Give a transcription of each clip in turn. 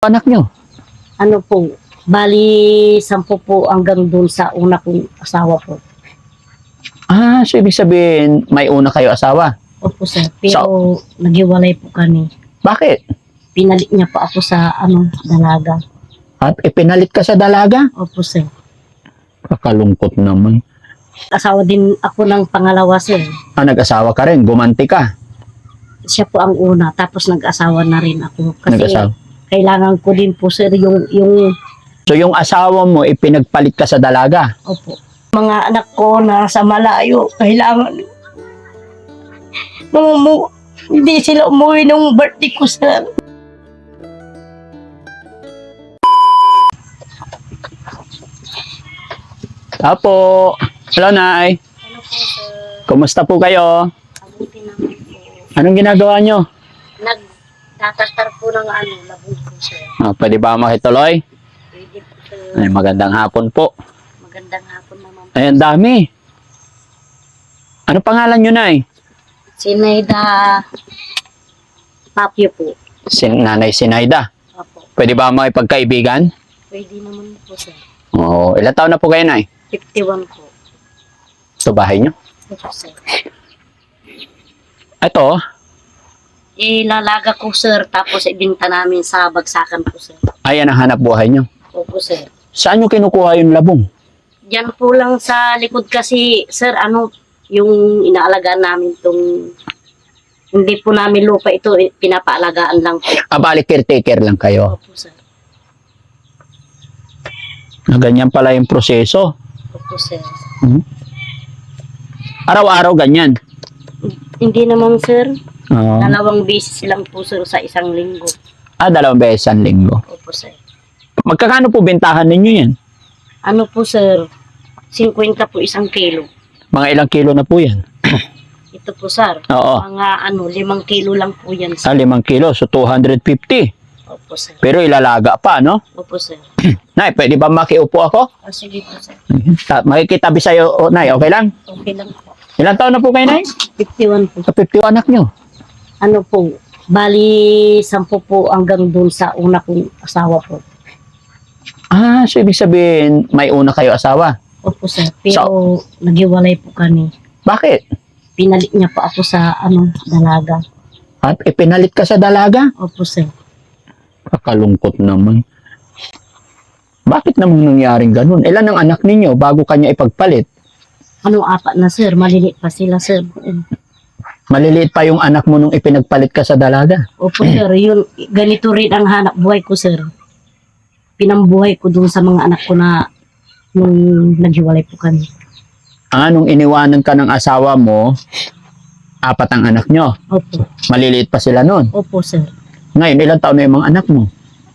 anak nyo? Ano po, bali sampu po hanggang dun sa una kong asawa po. Ah, so ibig sabihin, may una kayo asawa. Opo sir, pero naghiwalay po kami. Bakit? Pinalit niya po ako sa ano, dalaga. At ipinalit ka sa dalaga? Opo sir. Kakalungkot naman. Asawa din ako ng pangalawa sir. Ah, nag-asawa ka rin, gumanti ka. Siya po ang una, tapos nag-asawa na rin ako. Kasi Nag-asawa. Kailangan ko din po sir yung, yung, So yung asawa mo, ipinagpalit ka sa dalaga. opo. Mga anak ko na sa malayo, kailangan nung umu- hindi sila umuwi nung birthday ko sir. Apo, hello Nay. Ano po sir, Kumusta po kayo? abuti naman po. Anong ginagawa nyo? Nagtatastar po ng ano, labog po sir. Ah, pwede ba makituloy? Pwede po sir. Ay, magandang hapon po. Magandang hapon naman po. Ay, ang dami. Ano pangalan nyo, Nay? Si Naida Papio po. Si Nanay Sinaida. Apo. Pwede ba makipagkaibigan? Pwede naman po sir. Oo. ilang taon na po kayo, Nay? 51 po. Ito bahay nyo? Opo sir. Ito, Ilalaga ko sir, tapos ibinta namin sa bagsakan po sir. ayan ang hanap buhay nyo. Opo sir. Saan nyo kinukuha yung labong? Diyan po lang sa likod kasi, sir, ano, yung inaalagaan namin tong hindi po namin lupa ito, eh, pinapaalagaan lang po. Abali, caretaker lang kayo. Opo sir. Na ganyan pala yung proseso. Opo sir. Araw-araw ganyan. Hindi naman sir, Oo. dalawang beses lang po sir sa isang linggo. ah, dalawang beses ang linggo. Opo sir. Magkakano po bentahan ninyo yan? Ano po sir, 50 po isang kilo. Mga ilang kilo na po yan? Ito po sir, Oo. mga ano, limang kilo lang po yan Ah, sir. limang kilo. So, 250. Opo sir. Pero ilalaga pa, no? Opo sir. Nay, pwede ba makiupo ako? Ah, sige po sir. Ta- makikitabi sa'yo, oh, Nay, okay lang? Okay lang po. Ilang taon na po kayo, Nay? 51 po. Sa 50 anak nyo. Ano po, bali sampu po hanggang dun sa una kong asawa po. Ah, so ibig sabihin, may una kayo asawa. Opo sir, pero naghiwalay po kami. Bakit? Pinalit niya po ako sa ano, dalaga. At ipinalit ka sa dalaga? Opo sir. Kakalungkot naman. Bakit naman nangyaring ganun? Ilan ang anak ninyo bago kanya ipagpalit? Ano apat na sir, malilit pa sila sir. Maliliit pa yung anak mo nung ipinagpalit ka sa dalaga. Opo sir, yun, ganito rin ang hanap buhay ko sir. Pinambuhay ko dun sa mga anak ko na nung naghiwalay po kami. Ah, nung iniwanan ka ng asawa mo, apat ang anak nyo. Opo, Maliliit pa sila nun. opo sir. Ngayon, ilang taon na yung mga anak mo?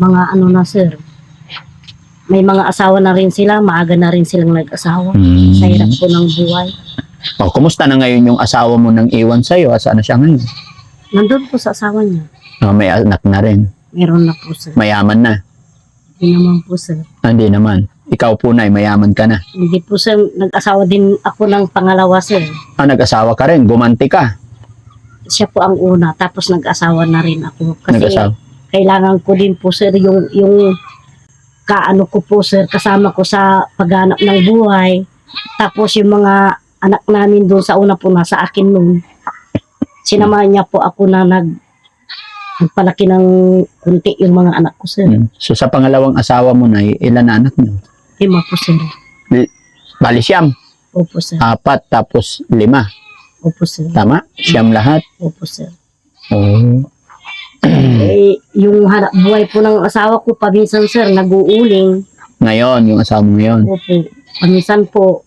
Mga ano na sir. May mga asawa na rin sila, maaga na rin silang nag-asawa. Sa hirap po ng buhay. Oh, kumusta na ngayon yung asawa mo nang iwan sa'yo? Asaan na siya ngayon? Nandun po sa asawa niya. Ah, may anak na rin. Meron na po sir. Mayaman na. Hindi naman po sir. Ah, Hindi naman. Ikaw po na, mayaman ka na. Hindi po sir, nag-asawa din ako ng pangalawa sir. Ah, nag-asawa ka rin, gumanti ka. Siya po ang una, tapos nag-asawa na rin ako. Kasi Nag-asawa. kailangan ko din po sir yung, yung kaano ko po sir, kasama ko sa paghanap ng buhay. Tapos yung mga anak namin doon sa una po nasa akin noon. Sinamahan niya po ako na nag nagpalaki ng kunti yung mga anak ko sir. Mm. So, sa pangalawang asawa mo na, ilan na anak niyo? Lima po sir. Bali siyam. Opo sir. Apat tapos lima. Opo sir. Tama? Siyam lahat. Opo sir. Oh. Eh, yung hanap buhay po ng asawa ko, paminsan sir, nag-uuling. Ngayon, yung asawa mo ngayon. Opo. Paminsan po,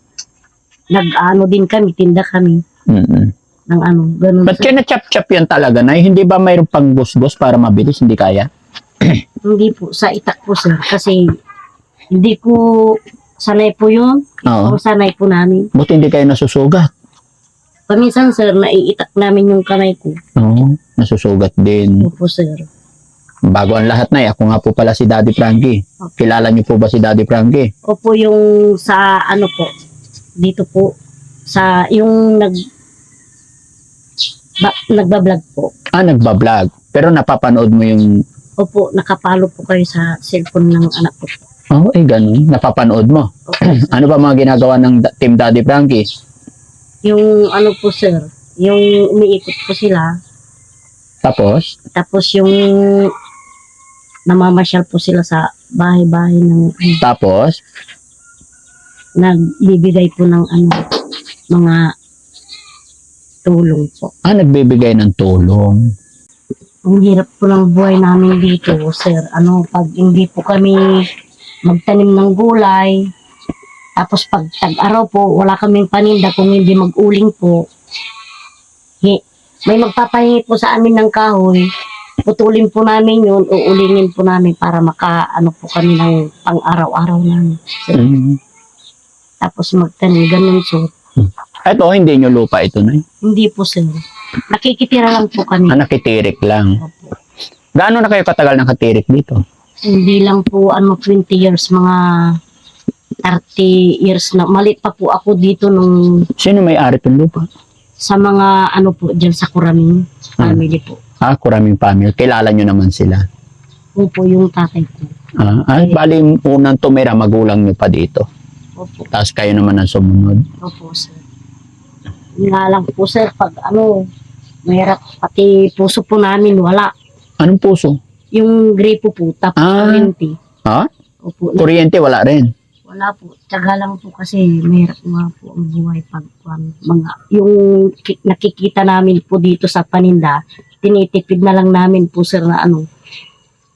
nag-ano din kami, tinda kami Mm-mm. ng ano, ganun. Ba't kaya na-chop-chop yan talaga na? Hindi ba mayroong pang bus para mabilis? Hindi kaya? Hindi po, sa itak po sir. Kasi, hindi po, sanay po yun. Oo. O sanay po namin. Buti hindi kayo nasusugat. Paminsan sir, naiitak namin yung kamay ko. Oo. Nasusugat din. Opo sir. Bago ang lahat na, ako nga po pala si Daddy Frankie. Kilala niyo po ba si Daddy Frankie? Opo yung sa ano po, dito po, sa yung nag, ba, nagbablog po. Ah, nagbablog. Pero napapanood mo yung Opo, nakapalo po kayo sa cellphone ng anak ko. Oo, eh, ganun. Napapanood mo. Opo. Ano ba mga ginagawa ng da- Team Daddy Frankie? yung ano po sir, yung umiikot po sila, Tapos, tapos yung namamasyal po sila sa bahay-bahay ng tapos, nagbibigay po ng ano, mga tulong po. ah, nagbibigay ng tulong. Ang hirap po ng buhay namin dito, sir. Ano, pag hindi po kami magtanim ng gulay, tapos pag tag-araw po, wala kaming paninda kung hindi mag-uling po. May magpapahingi po sa amin ng kahoy, putulin po namin yun, uulingin po namin para maka, ano po kami ng pang-araw-araw namin. Sir. Mm. Tapos magtanim, ganun so. Ito, hindi nyo lupa ito na. Hindi po, sir. Nakikitira lang po kami. Ah, nakitirik lang. Opo. Gaano na kayo katagal nakatirik dito? Hindi lang po ano 20 years mga 30 years na malit pa po ako dito nung Sino may ari ng lupa? sa mga ano po diyan sa Kuraming family po. Ah, kuraming family. Kilala nyo naman sila. Opo yung tatay ko. Ah, ay, bali, unang tumira, magulang nyo pa dito. Opo, Tapos kayo naman ang sumunod. opo sir. Nga lang po sir pag ano mahirap pati puso po namin wala. Anong puso? Yung gripo po tapos Ah. kuryente. Ha? Opo, Kuryente, wala rin. wala po. Tsaga lang po kasi mahirap nga po ang buhay pag mga yung ki- nakikita namin po dito sa paninda, tinitipid na lang namin po sir na ano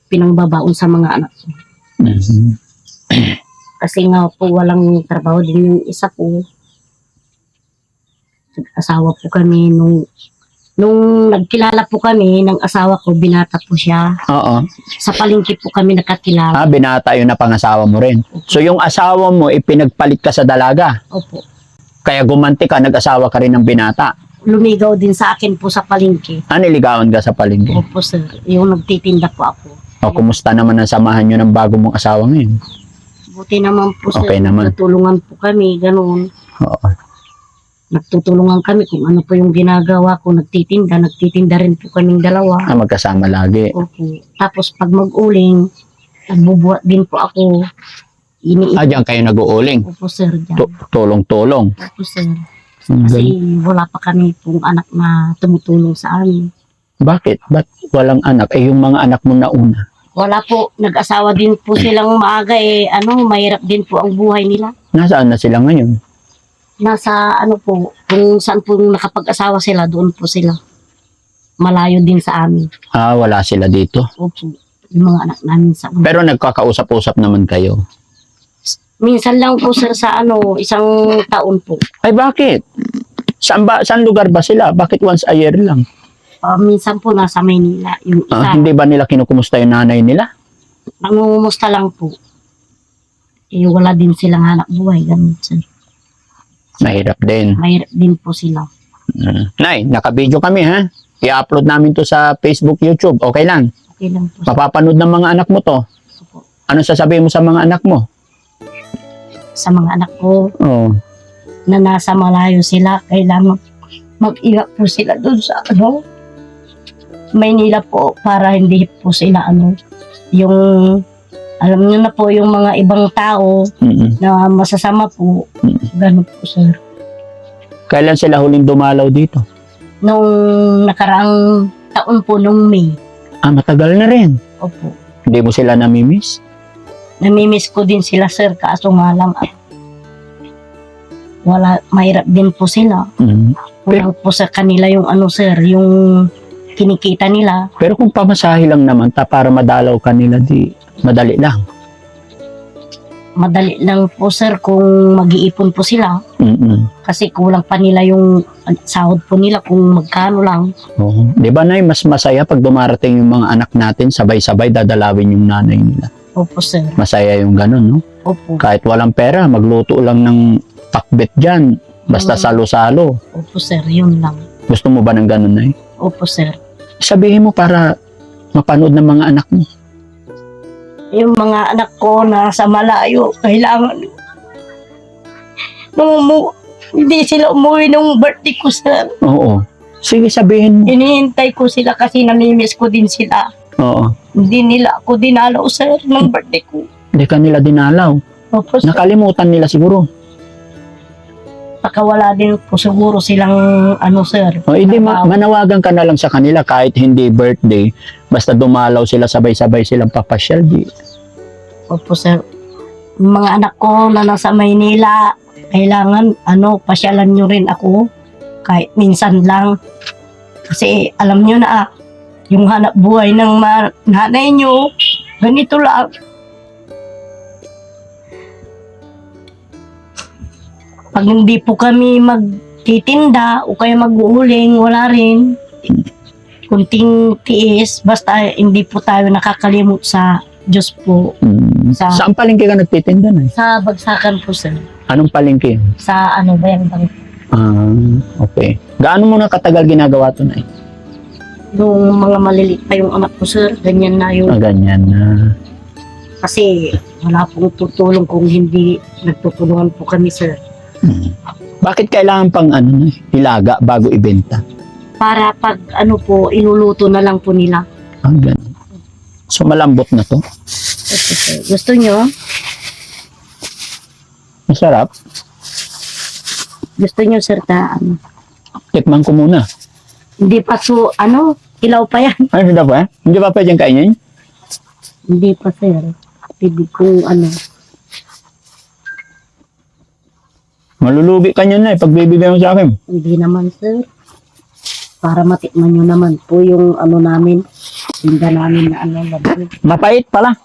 pinangbabaon sa mga anak ko. Mhm. Kasi nga po walang trabaho din yung isa po. Asawa po kami nung nung nagkilala po kami ng asawa ko, binata po siya. Oo. Sa palengke po kami nakakilala. Ah, binata yun na pangasawa mo rin. So, yung asawa mo, ipinagpalit ka sa dalaga. Opo. Kaya gumanti ka, nag-asawa ka rin ng binata. Lumigaw din sa akin po sa palengke. Ah, niligawan ka sa palengke. Opo sir, yung nagtitinda po ako. O, kumusta naman ang samahan nyo ng bago mong asawa ngayon? Buti naman po sir, Okay naman. tutulungan po kami, ganun. Oo. Nagtutulungan kami kung ano po yung ginagawa ko, nagtitinda, nagtitinda rin po kaming dalawa. Ah, magkasama lagi. Opo. Tapos pag mag-uling, nagbubuhat din po ako. Ini Ah, diyan kayo nag-uuling. Opo sir. Tu- Tulong-tulong. Opo sir. Ang Kasi wala pa kami pong anak na tumutulong sa amin. Bakit? Ba't walang anak? Eh, yung mga anak mo na una. Wala po, nag-asawa din po silang maaga eh, ano, mahirap din po ang buhay nila. Nasaan na sila ngayon? Nasa ano po, kung saan po nakapag-asawa sila, doon po sila. Malayo din sa amin. Ah, wala sila dito. Opo, yung mga anak namin sa una. Pero nagkakausap-usap naman kayo. Minsan lang po sir sa ano, isang taon po. Ay, bakit? Saan, ba, saan lugar ba sila? Bakit once a year lang? Ah, minsan po nasa Maynila. Yung isa, Ah, hindi ba nila kinukumusta yung nanay nila? nangungumusta lang po. Eh, wala din silang hanap buhay. Ganun, sir. Mahirap din. Mahirap din po sila. Mm. Nay, naka-video kami ha. I-upload namin to sa Facebook, YouTube. Okay lang. Okay lang po. sir. Mapapanood ng mga anak mo to. Opo. Ano sasabihin mo sa mga anak mo? Sa mga anak ko Oh. na nasa malayo sila, kailangan mag-ingat po sila doon sa ano, Maynila po para hindi po sila ano, yung alam niyo na po yung mga ibang tao Mm-mm. na masasama po, ganun po sir. Kailan sila huling dumalaw dito? Nung nakaraang taon po nung May, Ah, matagal na rin. opo, Hindi mo sila namimiss? namimiss ko din sila sir, kaso nga lang at wala, mahirap din po sila. Mm. Kulang po sa kanila yung ano sir, yung kinikita nila. Pero kung pamasahe lang naman, ta para madalaw ka nila, di madali lang. Madali lang po sir kung mag-iipon po sila Mm-mm. kasi kulang pa nila yung sahod po nila kung magkano lang. Oo. Di ba, Nay, mas masaya pag dumarating yung mga anak natin, sabay-sabay dadalawin yung nanay nila. Opo sir, Masaya yung ganun, no? opo, Kahit walang pera, magluto lang ng pakbet dyan. Basta salo-salo. opo sir, yun lang. Gusto mo ba ng ganun, Nay? Opo sir. Sabihin mo para mapanood ng mga anak mo. Yung mga anak ko na sa malayo, kailangan nung umu- hindi sila umuwi nung birthday ko sir. Oo. Sige, sabihin mo. Hinihintay ko sila kasi namimiss ko din sila. Oo. Hindi nila ako dinalaw, sir, ng birthday ko. Hindi ka nila dinalaw. Opo, sir. Nakalimutan nila siguro. Baka wala din po siguro silang, ano, sir. O hindi ma- manawagan ka na lang sa kanila kahit hindi birthday. Basta dumalaw sila sabay-sabay silang papasyal. Di. Opo, sir. Yung Mga anak ko na nasa Maynila, kailangan, ano, pasyalan nyo rin ako. Kahit minsan lang. Kasi alam nyo na, ah, yung hanap buhay ng ma- nanay nyo, ganito lang. Pag hindi po kami magtitinda o kaya mag-uuling, wala rin. Kunting tiis, basta hindi po tayo nakakalimot sa Diyos po. Mm. Sa- Saan palengke ka nagtitinda na? Sa bagsakan po, sir. Anong palengke? Sa ano ba yung bang Ah, okay. Gaano mo na katagal ginagawa to na Nung mga maliliit pa yung anak ko, sir, ganyan na yung... Ah, ganyan na. Kasi wala pong tutulong kung hindi nagtutulungan po kami, sir. Bakit kailangan pang ano na, ilaga bago ibenta? Para pag ano po, iluluto na lang po nila. Ah, ganun. So malambot na to. Gusto nyo? Masarap. Gusto nyo, sir, ta, ano? Tikman ko muna. Hindi pa so, ano, kilaw pa yan. Ano hindi pa? Hindi pa pwedeng kainin? Hindi pa, sir. Pwede kong, ano, Malulugi ka niyan na eh, pag bibigyan mo sa akin. hindi naman, sir. Para matikman nyo naman po yung ano namin, tinda namin na ano, labi. Mapait pala.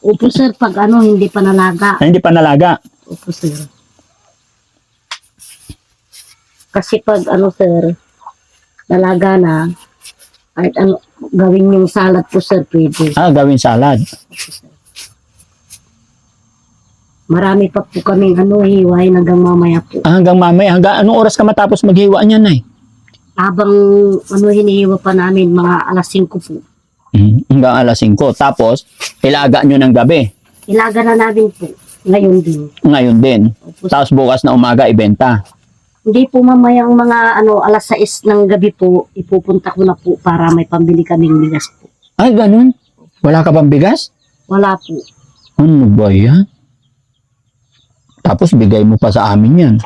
Opo, sir, pag ano, hindi pa nalaga. Ay, hindi pa nalaga. Opo, sir. Kasi pag ano, sir, nalaga na, kahit ano, gawin yung salad po, sir, pwede. Ah, gawin salad. Marami pa po kaming ano, hiway hanggang mamaya po. Ah, hanggang mamaya. Hanggang anong oras ka matapos maghiwa niyan eh? Habang ano, hinihiwa pa namin, mga alas 5 po. Mm, hanggang alas 5. Tapos, ilaga nyo ng gabi. Ilaga na namin po, ngayon din. Ngayon din. Opo. Tapos bukas na umaga, ibenta. Hindi po mamayang mga ano, alas 6 ng gabi po, ipupunta ko na po para may pambili kaming bigas po. Ay, ganun. Wala ka bang bigas? Wala po. Ano ba yan? Tapos bigay mo pa sa amin yan.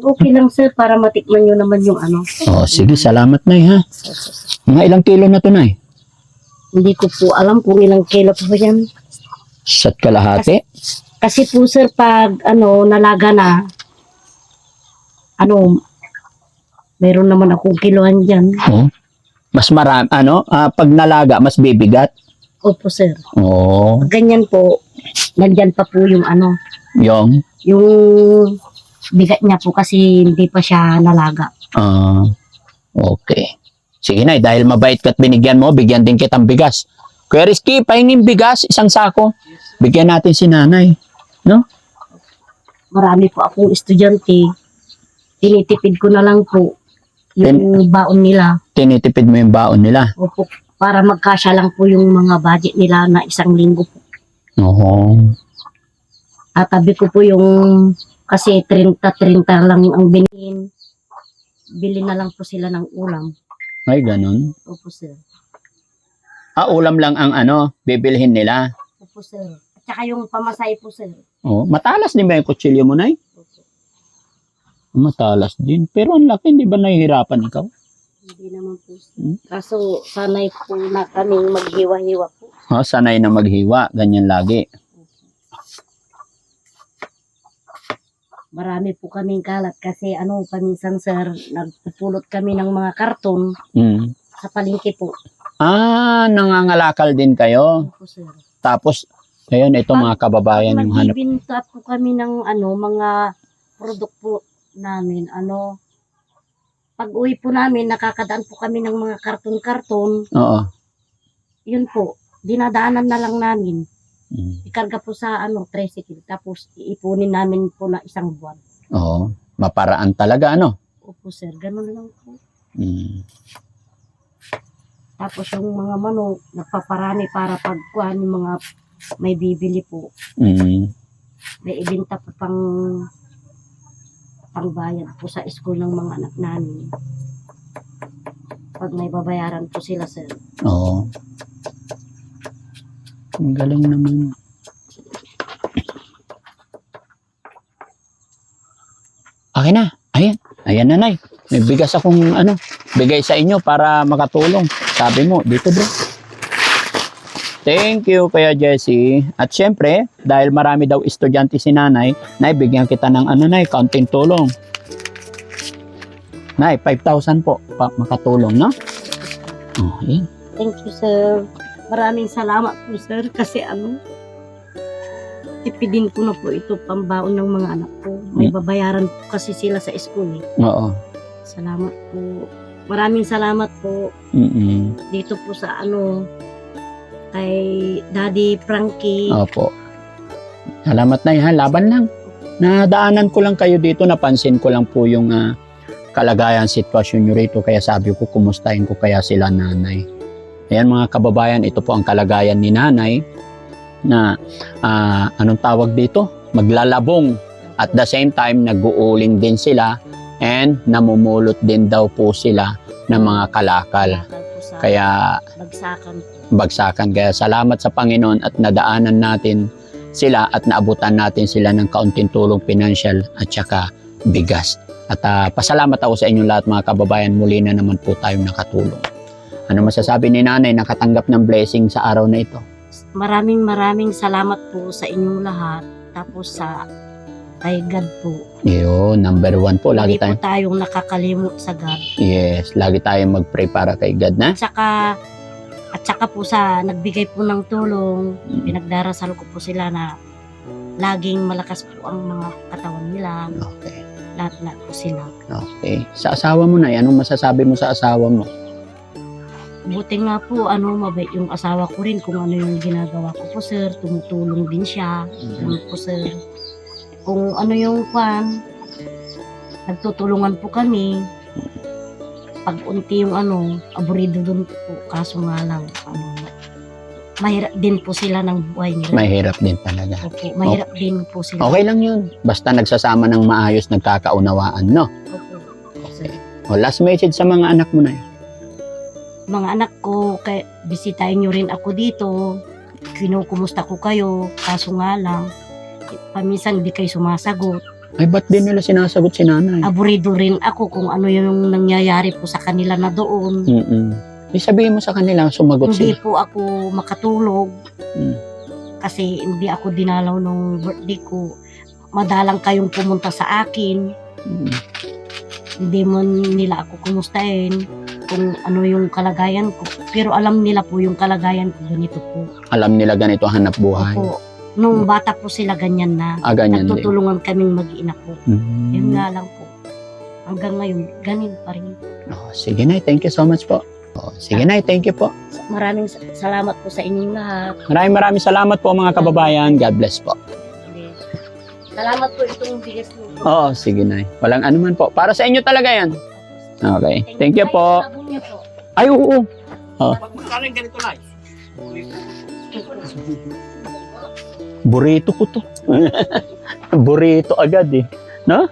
Okay lang sir, para matikman nyo naman yung ano. Oh, sige, salamat na ha. Mga ilang kilo na to na Hindi ko po alam kung ilang kilo po yan. Sat kalahati? Kasi po sir, pag ano, nalaga na, ano, meron naman akong kiloan dyan. Oh. Mas marami, ano, ah, pag nalaga, mas bibigat. Opo sir. Oh, Pag ganyan po, nandyan pa po yung ano, yung, yung bigat niya po kasi hindi pa siya nalaga. ah, okay. Sige na, dahil mabait ka at binigyan mo, bigyan din kitang bigas. Kuya Rizky, pahingin bigas, isang sako. Bigyan natin si nanay. Marami po akong estudyante. Tinitipid ko na lang po yung baon nila. Tinitipid mo yung baon nila. Opo, para magkasya lang po yung mga budget nila na isang linggo po. Oo. Tatabi ko po yung kasi 30-30 lang ang binin. Bili na lang po sila ng ulam. Ay, ganun. Opo, sir. Ah, ulam lang ang ano, bibilhin nila. Opo, sir. At saka yung pamasay po, sir. Oh, matalas din ba yung kutsilyo mo, Nay? Opo. Matalas din. Pero ang laki, hindi ba nahihirapan ikaw? Hindi naman po, sir. Hmm? Kaso, sanay po na kaming maghiwa-hiwa po. Oh, sanay na maghiwa, ganyan lagi. Marami po kaming kalat kasi ano, paminsan, sir, nagpupulot kami ng mga karton Mm. sa palengke po. Ah, nangangalakal din kayo. Opo, sir. Tapos, ayun, ito mga kababayan yung hanap. Nagbibinta po kami ng ano, mga produkto namin. Ano, pag uwi po namin, nakakadaan po kami ng mga karton-karton. Oo. Yun po, dinadaanan na lang namin. Mm. Ikarga po sa ano, tricycle. Tapos iipunin namin po na isang buwan. Oo. Maparaan talaga, ano? Opo sir, ganun lang po. Mm. Tapos yung mga manok, nagpaparami para pagkuhan yung mga may bibili po. Mm. May ibinta po pang pangbayad po sa school ng mga anak namin. Pag may babayaran po sila sir. Oo. Ang galing naman. Okay na. Ayan. Ayan nanay. May bigas akong ano, bigay sa inyo para makatulong. Sabi mo, dito bro. Thank you, Kuya Jesse. At syempre, dahil marami daw estudyante si nanay, naibigyan kita ng ano, nay, kaunting tulong. Nay, 5,000 po pa makatulong, no? Oh, ayan. Thank you, sir. Maraming salamat po, sir, kasi ano, tipidin ko na po ito pambaon ng mga anak ko. May babayaran po kasi sila sa school eh. Oo. Salamat po. Maraming salamat po Mm-mm. dito po sa ano, kay Daddy Frankie. Opo. Salamat na ha. Laban lang. Nadaanan ko lang kayo dito. Napansin ko lang po yung ah, kalagayan, sitwasyon nyo rito. Kaya sabi ko, kumustahin ko kaya sila nanay. Ayan mga kababayan, ito po ang kalagayan ni nanay na ah, anong tawag dito? Maglalabong. At the same time, nag-uuling din sila and namumulot din daw po sila ng mga kalakal. Kaya bagsakan bagsakan. Kaya salamat sa Panginoon at nadaanan natin sila at naabutan natin sila ng kaunting tulong financial at saka bigas. At ah, pasalamat ako sa inyong lahat mga kababayan. Muli na naman po tayong nakatulong. Ano masasabi ni nanay nakatanggap ng blessing sa araw na ito? Maraming maraming salamat po sa inyong lahat. Tapos sa kay God po. Yo, number one po. Lagi Hindi po tayo, tayong nakakalimot sa God. yes, lagi tayong mag-pray para kay God na. At saka, at saka po sa nagbigay po ng tulong, Mm, pinagdarasal ko po sila na laging malakas po ang mga katawan nila. Okay, Lahat-lahat po sila. okay. Sa asawa mo na, anong masasabi mo sa asawa mo? Buti nga po, ano, mabait yung asawa ko rin kung ano yung ginagawa ko po, sir. Tumutulong din siya. Ano po, sir. Kung ano yung kwan, nagtutulungan po kami. Pag unti yung ano, aburido dun po. Kaso nga lang, ano, mahirap din po sila ng buhay nila. Mahirap din talaga. Opo, mahirap din po sila. Okay lang yun. Basta nagsasama ng maayos, nagkakaunawaan, no? Opo, sir. O, last message sa mga anak mo na yun. Mga anak ko, kay, bisitahin nyo rin ako dito. Kinukumusta ko kayo. Kaso nga lang, paminsan hindi kayo sumasagot. Ay, ba't din nila sinasagot si nanay? Aburido rin ako kung ano yung nangyayari po sa kanila na doon. Mm-mm. Di sabihin mo sa kanila, sumagot Hindi sila. po ako makatulog. Mm. Kasi hindi ako dinalaw nung birthday ko. Madalang kayong pumunta sa akin. Mm. Hindi mo nila ako kumustahin kung ano yung kalagayan ko. Pero alam nila po yung kalagayan ko. Ganito po. Alam nila ganito hanap buhay. Opo. Nung bata po sila ganyan na. Ah, ganyan din. Nagtutulungan kaming mag-ina po. Mm. Yun nga lang po. Hanggang ngayon, ganin pa rin. Oh, sige na, thank you so much po. Oh, sige na, thank you po. Maraming sa- salamat po sa inyong lahat. Maraming maraming salamat po mga kababayan. God bless po. Salamat po itong bigas mo. Oo, sige na. Walang anuman po. Para sa inyo talaga yan. Okay. Thank you po. Ay, oo. Magkakaroon ganito lang. Burrito ko to. Burrito agad eh. No?